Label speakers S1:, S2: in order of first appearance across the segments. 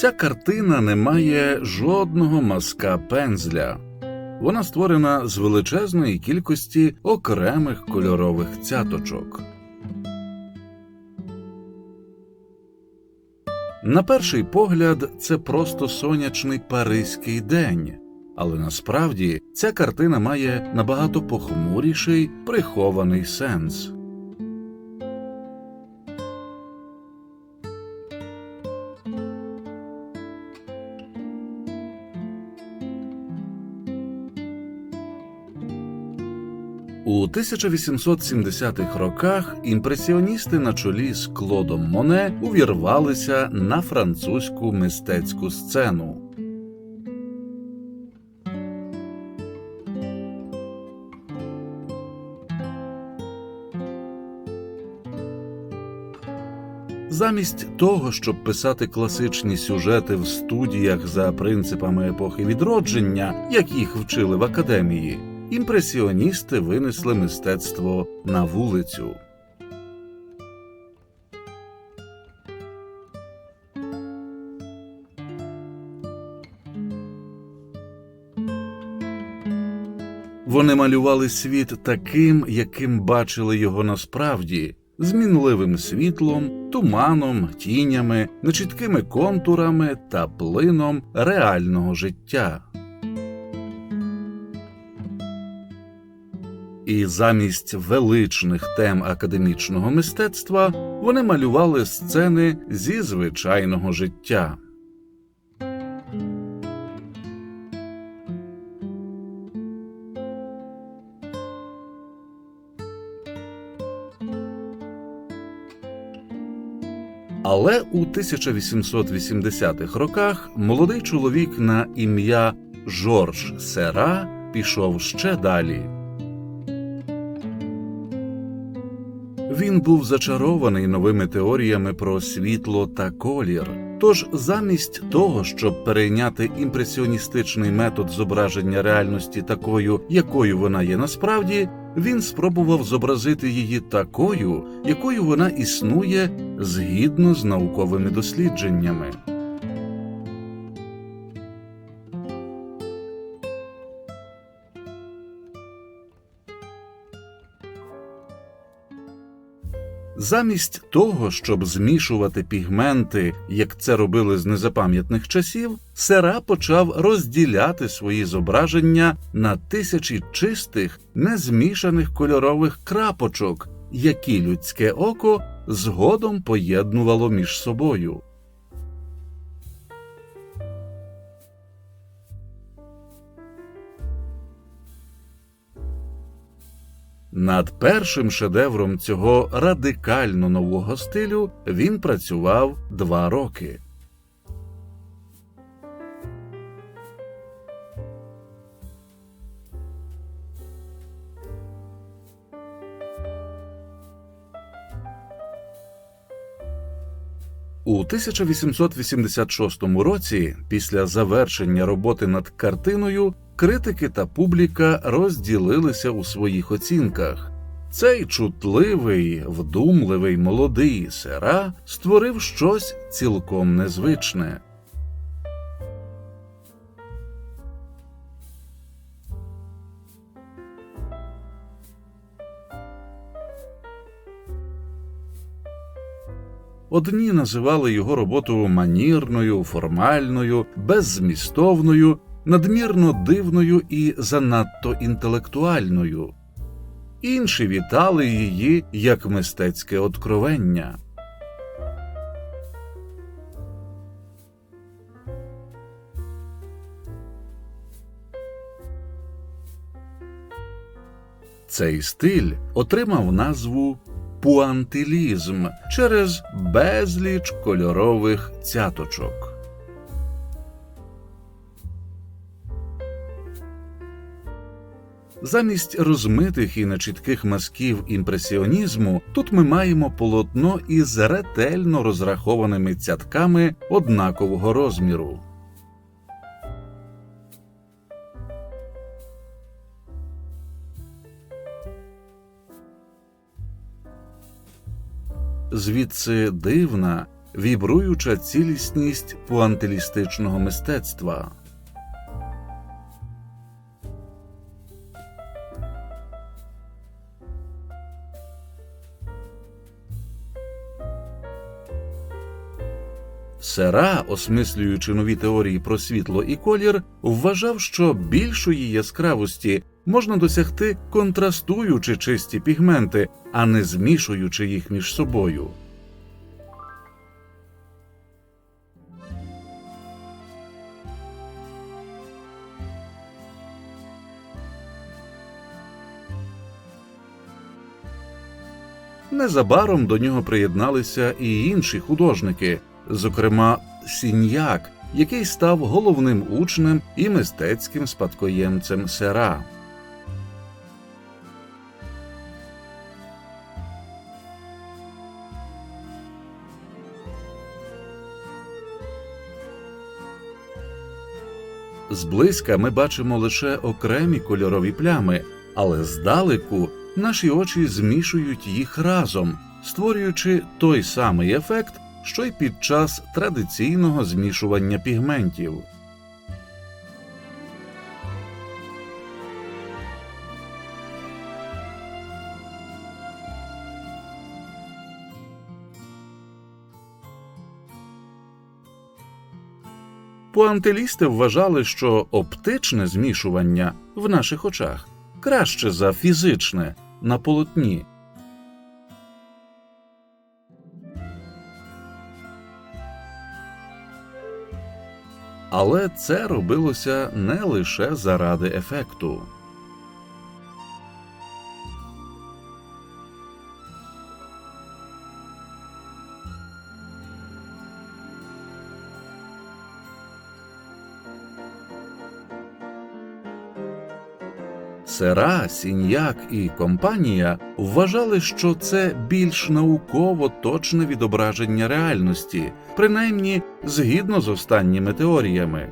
S1: Ця картина не має жодного мазка пензля. Вона створена з величезної кількості окремих кольорових цяточок. На перший погляд, це просто сонячний паризький день, але насправді ця картина має набагато похмуріший прихований сенс. У 1870-х роках імпресіоністи на чолі з Клодом Моне увірвалися на французьку мистецьку сцену. Замість того, щоб писати класичні сюжети в студіях за принципами епохи відродження, як їх вчили в академії, імпресіоністи винесли мистецтво на вулицю. Вони малювали світ таким, яким бачили його насправді, з мінливим світлом, туманом, тінями, нечіткими контурами та плином реального життя. І замість величних тем академічного мистецтва вони малювали сцени зі звичайного життя. Але у 1880-х роках молодий чоловік на ім'я Жорж Сера пішов ще далі. Він був зачарований новими теоріями про світло та колір. Тож, замість того, щоб перейняти імпресіоністичний метод зображення реальності такою, якою вона є насправді, він спробував зобразити її такою, якою вона існує згідно з науковими дослідженнями. Замість того, щоб змішувати пігменти, як це робили з незапам'ятних часів, Сера почав розділяти свої зображення на тисячі чистих, незмішаних кольорових крапочок, які людське око згодом поєднувало між собою. Над першим шедевром цього радикально нового стилю він працював два роки. У 1886 році, після завершення роботи над картиною, критики та публіка розділилися у своїх оцінках. Цей чутливий, вдумливий молодий сера створив щось цілком незвичне. Одні називали його роботу манірною, формальною, беззмістовною, надмірно дивною і занадто інтелектуальною, інші вітали її як мистецьке откровення. Цей стиль отримав назву пуантилізм через безліч кольорових цяточок. Замість розмитих і нечітких мазків імпресіонізму тут ми маємо полотно із ретельно розрахованими цятками однакового розміру. Звідси дивна, вібруюча цілісність пуантилістичного мистецтва. Сера, осмислюючи нові теорії про світло і колір, вважав, що більшої яскравості можна досягти контрастуючи чисті пігменти, а не змішуючи їх між собою. Незабаром до нього приєдналися і інші художники, зокрема Сіньяк, який став головним учнем і мистецьким спадкоємцем сера. Зблизька ми бачимо лише окремі кольорові плями, але здалеку наші очі змішують їх разом, створюючи той самий ефект, що й під час традиційного змішування пігментів. Пуантилісти вважали, що оптичне змішування в наших очах краще за фізичне на полотні. Але це робилося не лише заради ефекту. Сера, Сіньяк і компанія вважали, що це більш науково точне відображення реальності, принаймні згідно з останніми теоріями.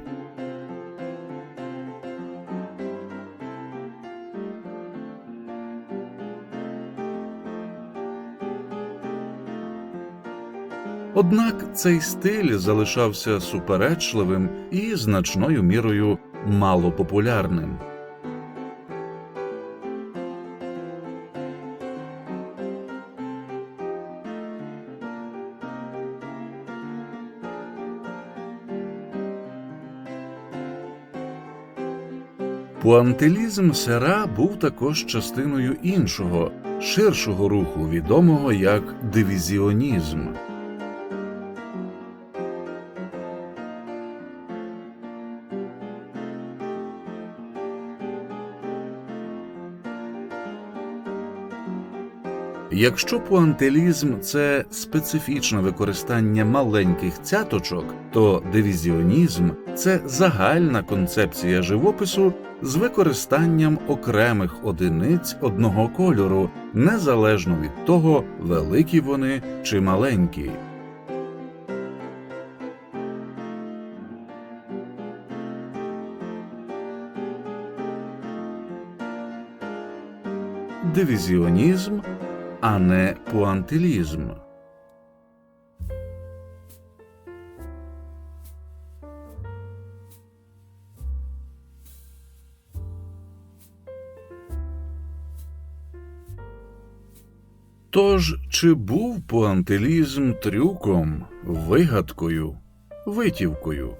S1: Однак цей стиль залишався суперечливим і значною мірою малопопулярним. Пуантилізм сера був також частиною іншого, ширшого руху, відомого як дивізіонізм. Якщо пуантилізм це специфічне використання маленьких цяточок, то дивізіонізм це загальна концепція живопису з використанням окремих одиниць одного кольору, незалежно від того, великі вони чи маленькі. Дивізіонізм а не пуантилізм. Тож, чи був пуантилізм трюком, вигадкою, витівкою?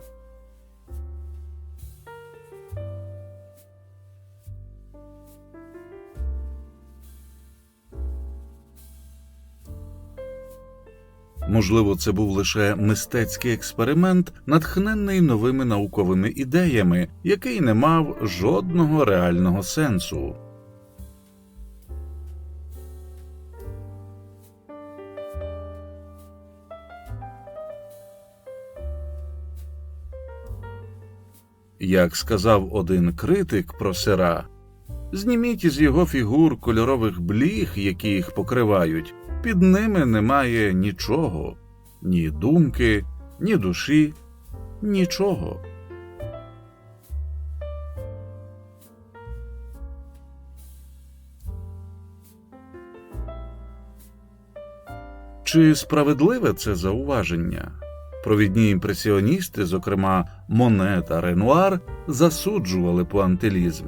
S1: Можливо, це був лише мистецький експеримент, натхненний новими науковими ідеями, який не мав жодного реального сенсу. Як сказав один критик про сера, зніміть із його фігур кольорових бліг, які їх покривають, під ними немає нічого, ні думки, ні душі, нічого. Чи справедливе це зауваження? Провідні імпресіоністи, зокрема Моне та Ренуар, засуджували пуантилізм.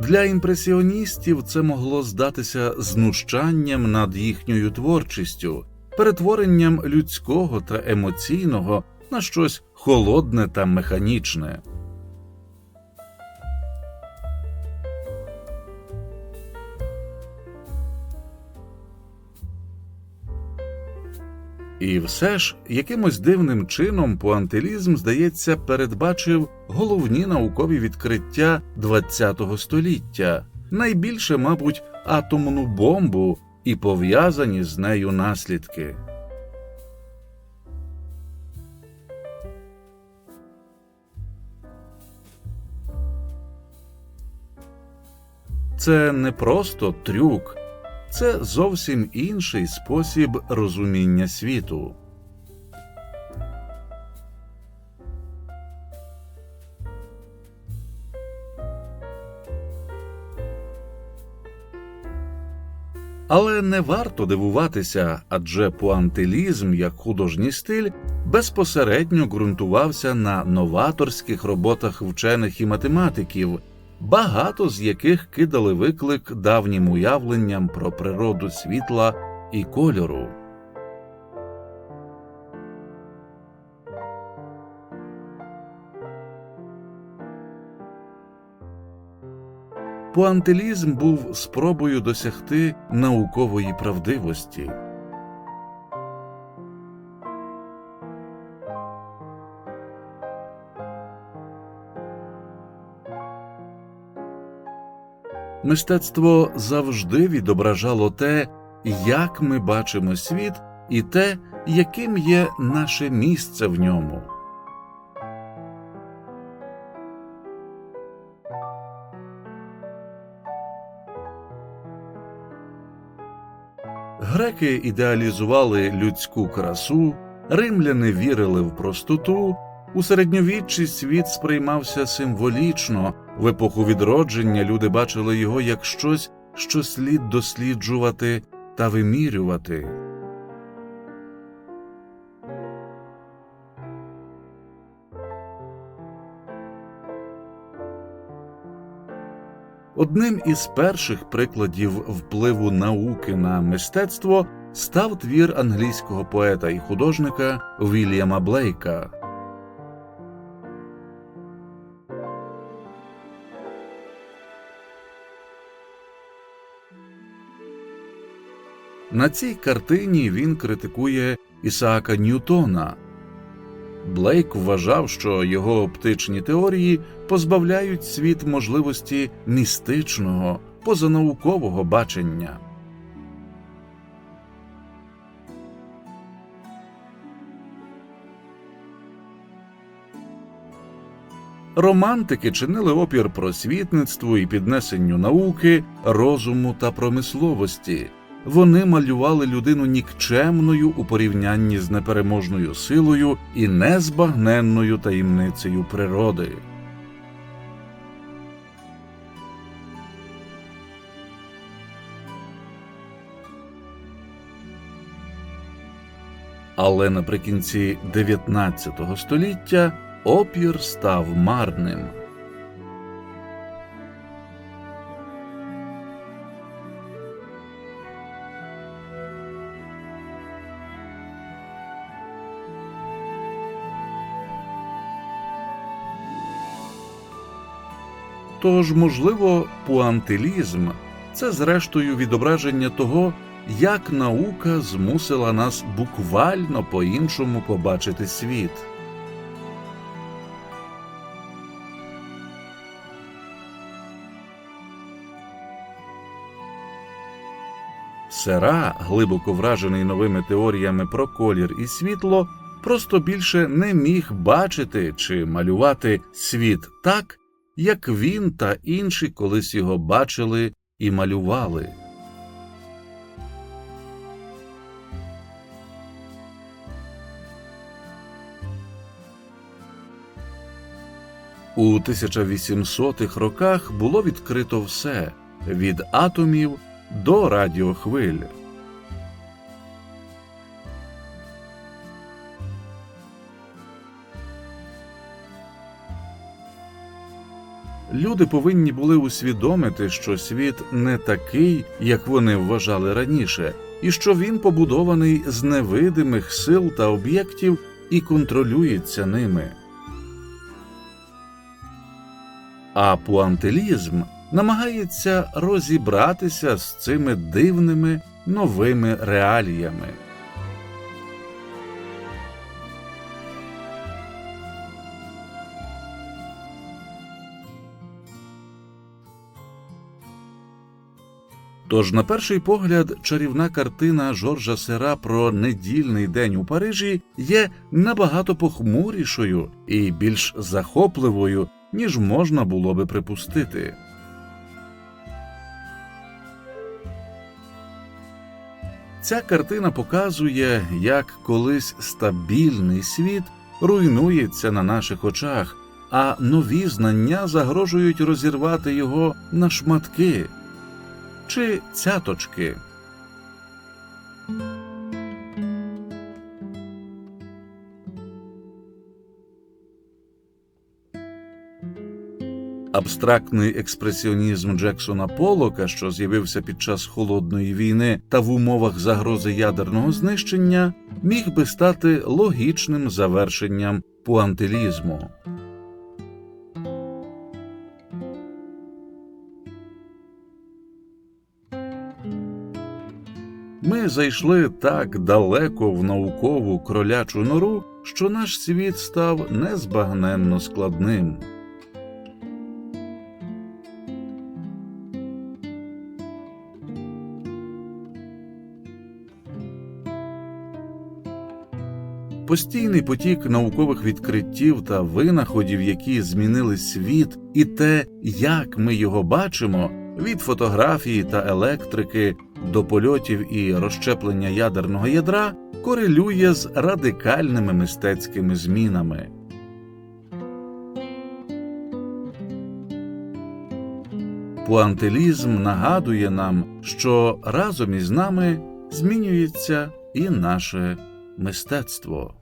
S1: Для імпресіоністів це могло здатися знущанням над їхньою творчістю, перетворенням людського та емоційного на щось холодне та механічне. І все ж якимось дивним чином пуантилізм, здається, передбачив головні наукові відкриття ХХ століття, найбільше, мабуть, атомну бомбу і пов'язані з нею наслідки. Це не просто трюк, це зовсім інший спосіб розуміння світу. Але не варто дивуватися, адже пуантилізм як художній стиль безпосередньо ґрунтувався на новаторських роботах вчених і математиків, багато з яких кидали виклик давнім уявленням про природу світла і кольору. Пуантилізм був спробою досягти наукової правдивості. Мистецтво завжди відображало те, як ми бачимо світ, і те, яким є наше місце в ньому. Греки ідеалізували людську красу, римляни вірили в простоту, у середньовіччі світ сприймався символічно, в епоху відродження люди бачили його як щось, що слід досліджувати та вимірювати. Одним із перших прикладів впливу науки на мистецтво став твір англійського поета і художника Вільяма Блейка. На цій картині він критикує Ісаака Ньютона. Блейк вважав, що його оптичні теорії позбавляють світ можливості містичного, позанаукового бачення. Романтики чинили опір просвітництву і піднесенню науки, розуму та промисловості. Вони малювали людину нікчемною у порівнянні з непереможною силою і незбагненною таємницею природи. Але наприкінці 19 століття опір став марним. Тож, можливо, пуантилізм це зрештою відображення того, як наука змусила нас буквально по-іншому побачити світ. Сера, глибоко вражений новими теоріями про колір і світло, просто більше не міг бачити чи малювати світ так, як він та інші колись його бачили і малювали. У 1800-х роках було відкрито все від атомів до радіохвиль. Люди повинні були усвідомити, що світ не такий, як вони вважали раніше, і що він побудований з невидимих сил та об'єктів і контролюється ними. А пуантилізм намагається розібратися з цими дивними новими реаліями. Тож, на перший погляд, чарівна картина Жоржа Сера про недільний день у Парижі є набагато похмурішою і більш захопливою, ніж можна було би припустити. Ця картина показує, як колись стабільний світ руйнується на наших очах, а нові знання загрожують розірвати його на шматки чи цяточки. Абстрактний експресіонізм Джексона Полока, що з'явився під час холодної війни та в умовах загрози ядерного знищення, міг би стати логічним завершенням пуантилізму. Ми зайшли так далеко в наукову кролячу нору, що наш світ став незбагненно складним. Постійний потік наукових відкриттів та винаходів, які змінили світ, і те, як ми його бачимо, від фотографії та електрики до польотів і розщеплення ядерного ядра, корелює з радикальними мистецькими змінами. Пуантилізм нагадує нам, що разом із нами змінюється і наше мистецтво.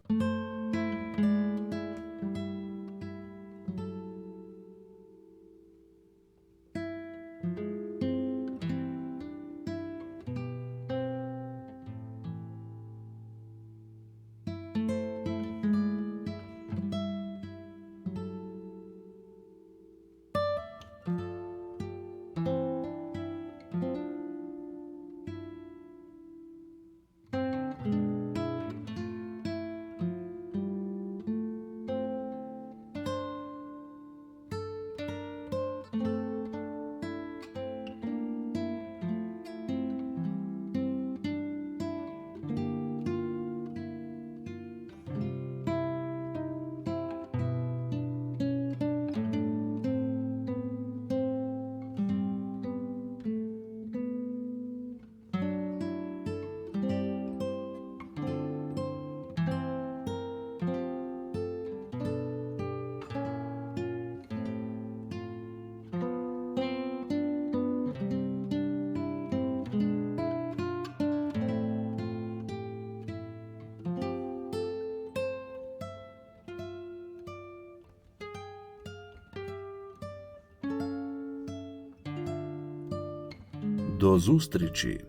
S1: До зустрічі!